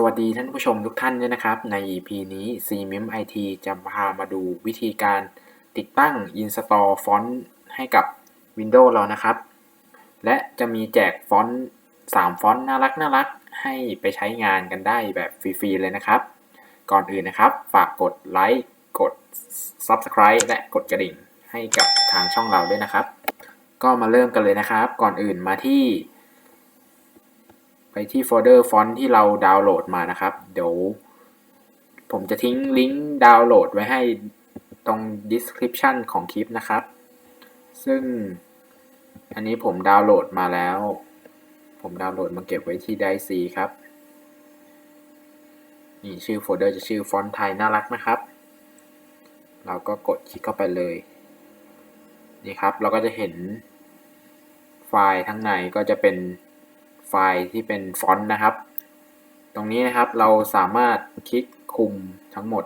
สวัสดีท่านผู้ชมทุกท่านด้วยนะครับ ใน EP นี้ CMIM IT จะพามาดูวิธีการติดตั้ง Install ฟอนต์ให้กับ Windows เรานะครับ และจะมีแจกฟอนต์ 3 ฟอนต์น่ารักน่ารักให้ไปใช้งานกันได้แบบฟรี ๆ เลยนะครับ ก่อนอื่นนะครับ ฝากกดไลค์กด Subscribe และกดกระดิ่งให้กับทางช่องเราด้วยนะครับ ก็มาเริ่มกันเลยนะครับ ก่อนอื่นมาที่ ที่โฟลเดอร์ฟอนต์ที่เราดาวน์โหลดมานะครับ เดี๋ยว ผมจะทิ้งลิงก์ดาวน์โหลดไว้ให้ตรง description ของคลิปนะครับ ซึ่งอันนี้ผมดาวน์โหลดมาแล้ว ผมดาวน์โหลดมาเก็บไว้ที่ไดซีครับนี่ชื่อโฟลเดอร์จะชื่อฟอนต์ไทยน่ารักนะครับ เราก็กดคลิกเข้าไปเลย นี่ครับ เราก็จะเห็นไฟล์ทั้งในก็จะเป็น ไฟล์ที่เป็นฟอนต์นะครับ ตรงนี้นะครับเราสามารถคลิกคุมทั้งหมด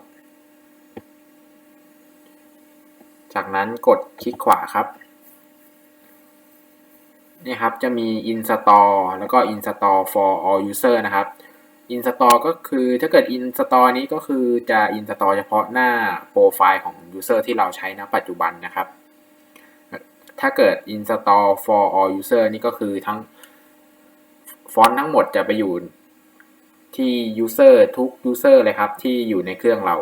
จากนั้นกดคลิกขวาครับนี่ครับจะมี install แล้วก็ install for all user นะครับ install ก็คือถ้าเกิด install นี้ก็คือจะ install เฉพาะหน้าโปรไฟล์ของ user ที่เราใช้ณปัจจุบันนะครับ ถ้าเกิด install for all user นี่ก็คือทั้ง ฟอนต์ทั้งหมดจะไปอยู่ที่ user ทุก user เลยครับ ที่อยู่ในเครื่องเรา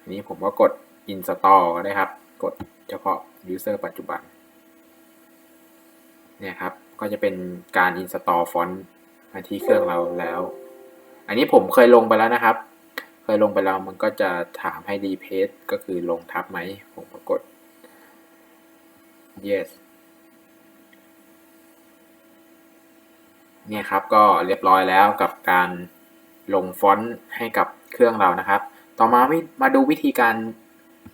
อันนี้ผมก็กด install ก็ได้ครับ กดเฉพาะ user ปัจจุบัน เนี่ยครับ ก็จะเป็นการ install ฟอนต์มาที่เครื่องเราแล้ว อันนี้ผมเคยลงไปแล้วนะครับ เคยลงไปแล้วมันก็จะถามให้ repaste ก็คือลงทับไหม ผมก็กด yes เนี่ยครับก็เรียบร้อยแล้วกับการลงฟอนต์ให้กับเครื่องเรานะครับ ต่อมามาดูวิธีการ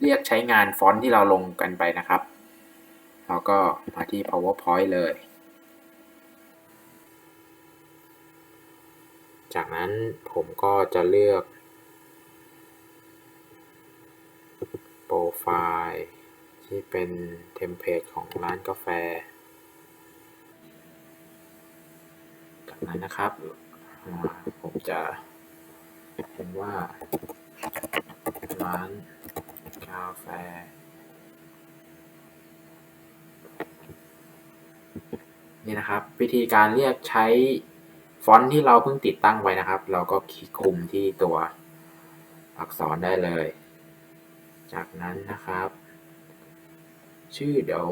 เรียกใช้งานฟอนต์ที่เราลงกันไปนะครับเราก็มาที่ powerpoint เลย จากนั้นผมก็จะเลือกโปรไฟล์ที่เป็นเทมเพลตของร้านกาแฟ นั้นนะครับ ผมจะเห็นว่า ร้านกาแฟ นี่นะครับ วิธีการเรียกใช้ฟอนต์ที่เราเพิ่งติดตั้งไว้นะครับ เราก็คลิกคุมที่ตัวอักษรได้เลย จากนั้นนะครับ ชื่อเดี๋ยว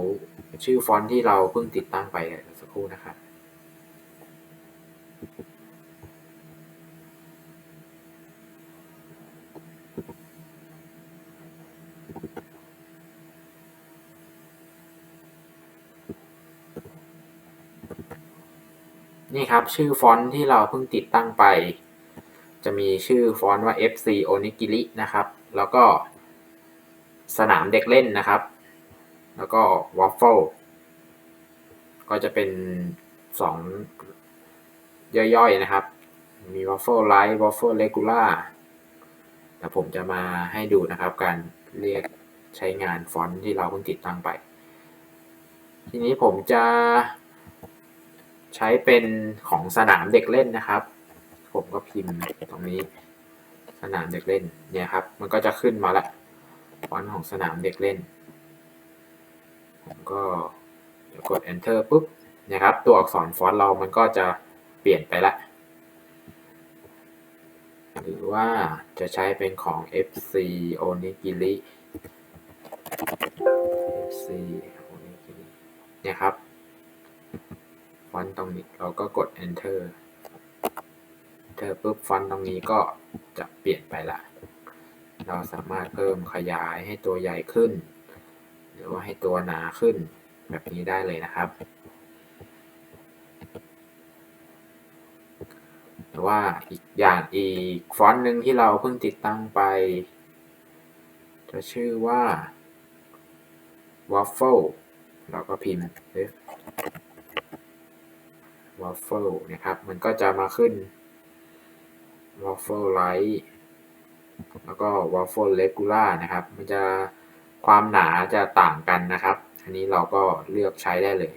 ชื่อฟอนต์ที่เราเพิ่งติดตั้งไปสักครู่นะครับ นี่ครับ ชื่อฟอนต์ที่เราเพิ่งติดตั้งไป จะมีชื่อฟอนต์ว่า FC Onigiri นะครับ แล้วก็สนามเด็กเล่นนะครับ แล้วก็ Waffle ก็จะเป็นสอง ย่อยๆนะครับ มี Waffle Light Waffle Regular แต่ผมจะมาให้ดูนะครับ การเรียกใช้งานฟอนต์ที่เราเพิ่งติดตั้งไป ทีนี้ผมจะ ใช้เป็นของสนามเด็กเล่นนะครับ ผมก็พิมพ์ตรงนี้สนามเด็กเล่นเนี่ยครับ มันก็จะขึ้นมาละฟอนต์ของสนามเด็กเล่น ผมก็กด enter ปุ๊บนะครับ ตัวอักษรฟอนต์เรามันก็จะ ปลี่ยนไปละ หรือว่าจะใช้เป็นของ FC Onigiri FC Onigiri เนี่ยครับฟอนต์ตรงนี้เราก็กด enter enter ปุ๊บฟอนต์ตรงนี้ก็จะเปลี่ยนไปละ เราสามารถเพิ่มขยายให้ตัวใหญ่ขึ้น หรือว่าให้ตัวหนาขึ้นแบบนี้ได้เลยนะครับ รือว่าอีกอย่างอีกฟอนต์หนึ่งที่เราเพิ่งติดตั้งไป จะชื่อว่า waffle เราก็พิมพ์ waffle นะครับ มันก็จะมาขึ้น waffle light แล้วก็ waffle regular นะครับ มันจะความหนาจะต่างกันนะครับ อันนี้เราก็เลือกใช้ได้เลย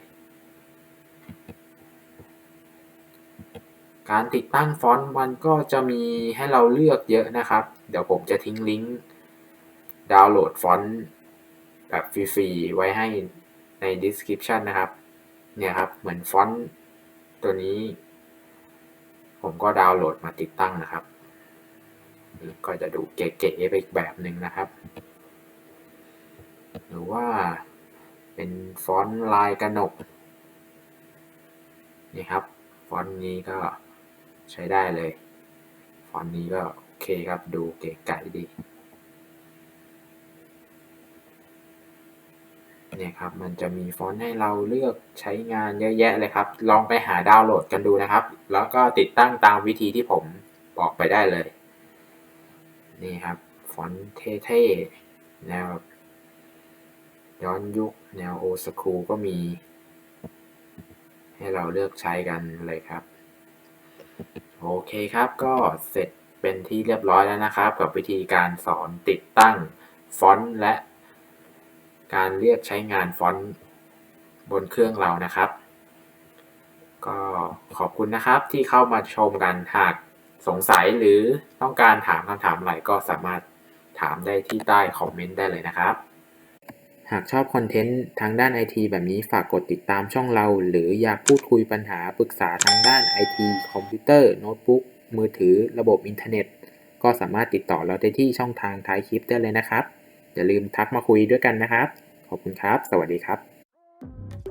การติดตั้งฟอนต์มันก็จะมีให้เราเลือกเยอะนะครับ เดี๋ยวผมจะทิ้งลิงก์ดาวน์โหลดฟอนต์แบบฟรีๆ ไว้ให้ใน description นะครับ เนี่ยครับ เหมือนฟอนต์ตัวนี้ ผมก็ดาวน์โหลดมาติดตั้งนะครับ ก็จะดูเก๋ๆไปอีกแบบหนึ่งนะครับ หรือว่าเป็นฟอนต์ลายกระหนกนี่ครับ ฟอนต์นี้ก็ ใช้ได้เลย ฟอนต์นี้ก็โอเคครับ ดูเก๋ไก๋ดี เนี่ยครับ มันจะมีฟอนต์ให้เราเลือกใช้งานเยอะแยะเลยครับ ลองไปหาดาวน์โหลดกันดูนะครับ แล้วก็ติดตั้งตามวิธีที่ผมบอกไปได้เลย นี่ครับ ฟอนต์เท่ๆ แนวย้อนยุค แนวโอสคูก็มี ให้เราเลือกใช้กันเลยครับ โอเคครับก็เสร็จเป็นที่เรียบร้อยแล้วนะครับ กับวิธีการสอนติดตั้งฟอนต์และการเรียกใช้งานฟอนต์บนเครื่องเรานะครับ ก็ขอบคุณนะครับที่เข้ามาชมกันหากสงสัยหรือต้องการถามคำถามอะไรก็สามารถถามได้ที่ใต้คอมเมนต์ได้เลยนะครับ หากชอบคอนเทนต์ทางด้านไอทีแบบนี้ฝากกดติดตามช่องเรา หรืออยากพูดคุยปัญหาปรึกษาทางด้านไอทีคอมพิวเตอร์โน้ตบุ๊กมือถือระบบอินเทอร์เน็ต ก็สามารถติดต่อเราได้ที่ช่องทางท้ายคลิปได้เลยนะครับ อย่าลืมทักมาคุยด้วยกันนะครับ ขอบคุณครับ สวัสดีครับ